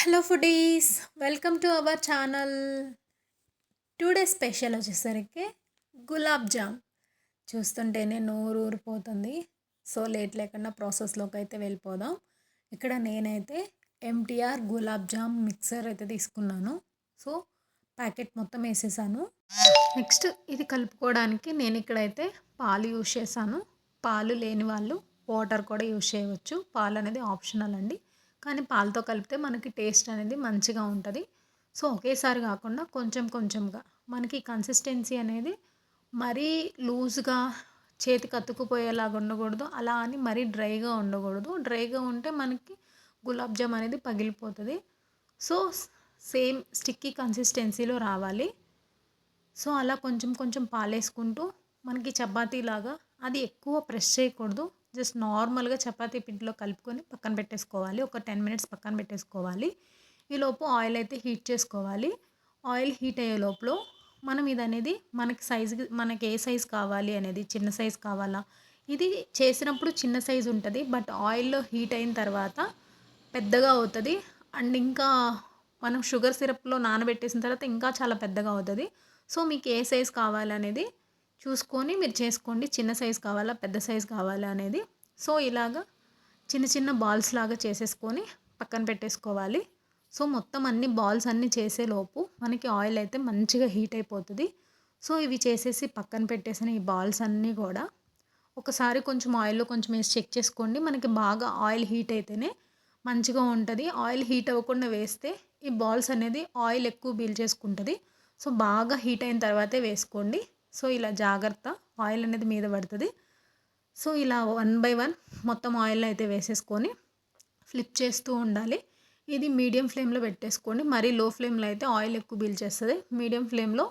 Hello foodies welcome to our channel today special వచ్చేసరికి gulab jam. చూస్తుంటేనే నోరు ఊరిపోతుంది. సో లేట్ లేకుండా ప్రాసెస్లోకి అయితే వెళ్ళిపోదాం. ఇక్కడ నేనైతే ఎంటీఆర్ గులాబ్ జామ్ మిక్సర్ అయితే తీసుకున్నాను. సో ప్యాకెట్ మొత్తం వేసేసాను. నెక్స్ట్ ఇది కలుపుకోవడానికి నేను ఇక్కడైతే పాలు యూజ్ చేశాను. పాలు లేని వాళ్ళు వాటర్ కూడా యూజ్ చేయవచ్చు. పాలు అనేది ఆప్షనల్ అండి. కానీ పాలతో కలిపితే మనకి టేస్ట్ అనేది మంచిగా ఉంటుంది. సో ఒకేసారి కాకుండా కొంచెం కొంచెంగా మనకి కన్సిస్టెన్సీ అనేది మరీ లూజ్గా చేతికి అతుక్కుపోయేలాగా ఉండకూడదు. అలా అని మరీ డ్రైగా ఉండకూడదు. డ్రైగా ఉంటే మనకి గులాబ్ జామ్ అనేది పగిలిపోతుంది. సో సేమ్ స్టిక్కీ కన్సిస్టెన్సీలో రావాలి. సో అలా కొంచెం కొంచెం పాలేసుకుంటూ మనకి చపాతీలాగా అది ఎక్కువ ప్రెస్ చేయకూడదు. జస్ట్ నార్మల్గా చపాతీ పిండిలో కలుపుకొని పక్కన పెట్టేసుకోవాలి. ఒక టెన్ మినిట్స్ పక్కన పెట్టేసుకోవాలి. ఈలోపు ఆయిల్ అయితే హీట్ చేసుకోవాలి. ఆయిల్ హీట్ అయ్యే లోపల మనం ఇది అనేది మనకి సైజు మనకి ఏ సైజు కావాలి అనేది చిన్న సైజు కావాలా? ఇది చేసినప్పుడు చిన్న సైజు ఉంటుంది. బట్ ఆయిల్లో హీట్ అయిన తర్వాత పెద్దగా అవుతుంది. అండ్ ఇంకా మనం షుగర్ సిరప్లో నానబెట్టేసిన తర్వాత ఇంకా చాలా పెద్దగా అవుతుంది. సో మీకు ఏ సైజ్ కావాలనేది చూసుకొని మీరు చేసుకోండి. చిన్న సైజ్ కావాలా పెద్ద సైజ్ కావాలా అనేది. సో ఇలాగా చిన్న చిన్న బాల్స్ లాగా చేసేసుకొని పక్కన పెట్టేసుకోవాలి. సో మొత్తం అన్ని బాల్స్ అన్నీ చేసేలోపు మనకి ఆయిల్ అయితే మంచిగా హీట్ అయిపోతుంది. సో ఇవి చేసేసి పక్కన పెట్టేసిన ఈ బాల్స్ అన్నీ కూడా ఒకసారి కొంచెం ఆయిల్లో కొంచెం వేసి చెక్ చేసుకోండి. మనకి బాగా ఆయిల్ హీట్ అయితేనే మంచిగా ఉంటుంది. ఆయిల్ హీట్ అవ్వకుండా వేస్తే ఈ బాల్స్ అనేది ఆయిల్ ఎక్కువ బీల్ చేసుకుంటుంది. సో బాగా హీట్ అయిన తర్వాతే వేసుకోండి. సో ఇలా జాగ్రత్త. ఆయిల్ అనేది మీద పడుతుంది. సో ఇలా వన్ బై వన్ మొత్తం ఆయిల్ అయితే వేసేసుకొని ఫ్లిప్ చేస్తూ ఉండాలి. ఇది మీడియం ఫ్లేమ్లో పెట్టేసుకోండి. మరీ లో ఫ్లేమ్లో అయితే ఆయిల్ ఎక్కువ పీల్చేస్తుంది. మీడియం ఫ్లేమ్లో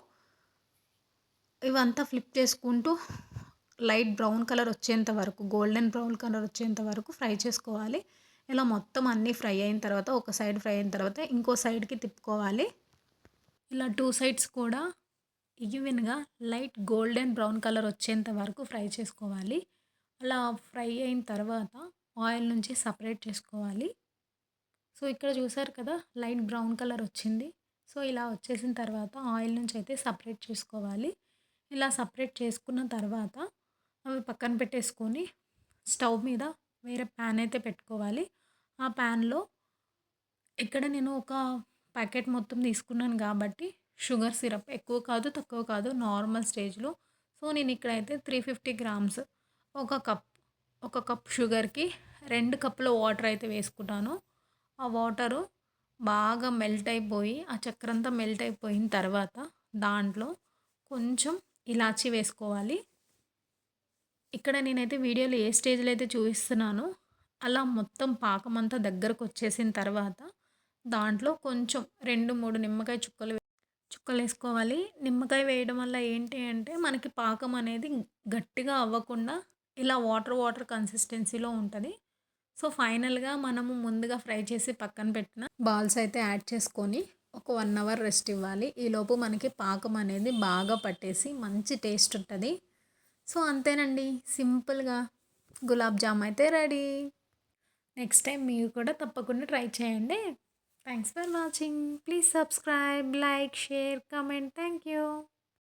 ఇవంతా ఫ్లిప్ చేసుకుంటూ లైట్ బ్రౌన్ కలర్ వచ్చేంత వరకు గోల్డెన్ బ్రౌన్ కలర్ వచ్చేంత వరకు ఫ్రై చేసుకోవాలి. ఇలా మొత్తం అన్నీ ఫ్రై అయిన తర్వాత ఒక సైడ్ ఫ్రై అయిన తర్వాత ఇంకో సైడ్కి తిప్పుకోవాలి. ఇలా టూ సైడ్స్ కూడా ఈవెన్గా లైట్ గోల్డెన్ బ్రౌన్ కలర్ వచ్చేంత వరకు ఫ్రై చేసుకోవాలి. అలా ఫ్రై అయిన తర్వాత ఆయిల్ నుంచి సపరేట్ చేసుకోవాలి. సో ఇక్కడ చూసారు కదా లైట్ బ్రౌన్ కలర్ వచ్చింది. సో ఇలా వచ్చేసిన తర్వాత ఆయిల్ నుంచి అయితే సపరేట్ చేసుకోవాలి. ఇలా సపరేట్ చేసుకున్న తర్వాత అవి పక్కన పెట్టేసుకొని స్టవ్ మీద వేరే ప్యాన్ అయితే పెట్టుకోవాలి. ఆ ప్యాన్లో ఇక్కడ నేను ఒక ప్యాకెట్ మొత్తం తీసుకున్నాను కాబట్టి షుగర్ సిరప్ ఎక్కువ కాదు తక్కువ కాదు నార్మల్ స్టేజ్లో. సో నేను ఇక్కడైతే త్రీ ఫిఫ్టీ గ్రామ్స్ ఒక కప్ ఒక కప్ షుగర్కి రెండు కప్పుల వాటర్ అయితే వేసుకుంటాను ఆ వాటరు బాగా మెల్ట్ అయిపోయి ఆ చక్కెర అంతా మెల్ట్ అయిపోయిన తర్వాత దాంట్లో కొంచెం ఇలాచి వేసుకోవాలి. ఇక్కడ నేనైతే వీడియోలో ఏ స్టేజ్లో అయితే చూపిస్తున్నానో అలా మొత్తం పాకం అంతా దగ్గరకు వచ్చేసిన తర్వాత దాంట్లో కొంచెం రెండు మూడు నిమ్మకాయ చుక్కలు చుక్కలు వేసుకోవాలి నిమ్మకాయ వేయడం వల్ల ఏంటి అంటే మనకి పాకం అనేది గట్టిగా అవ్వకుండా ఇలా వాటర్ వాటర్ కన్సిస్టెన్సీలో ఉంటుంది. సో ఫైనల్గా మనము ముందుగా ఫ్రై చేసి పక్కన పెట్టిన బాల్స్ అయితే యాడ్ చేసుకొని ఒక వన్ అవర్ రెస్ట్ ఇవ్వాలి. ఈలోపు మనకి పాకం అనేది బాగా పట్టేసి మంచి టేస్ట్ ఉంటుంది. సో అంతేనండి. సింపుల్గా గులాబ్ జామ్ అయితే రెడీ. నెక్స్ట్ టైం మీరు కూడా తప్పకుండా ట్రై చేయండి. Thanks for watching. Please subscribe, like, share, comment. Thank you.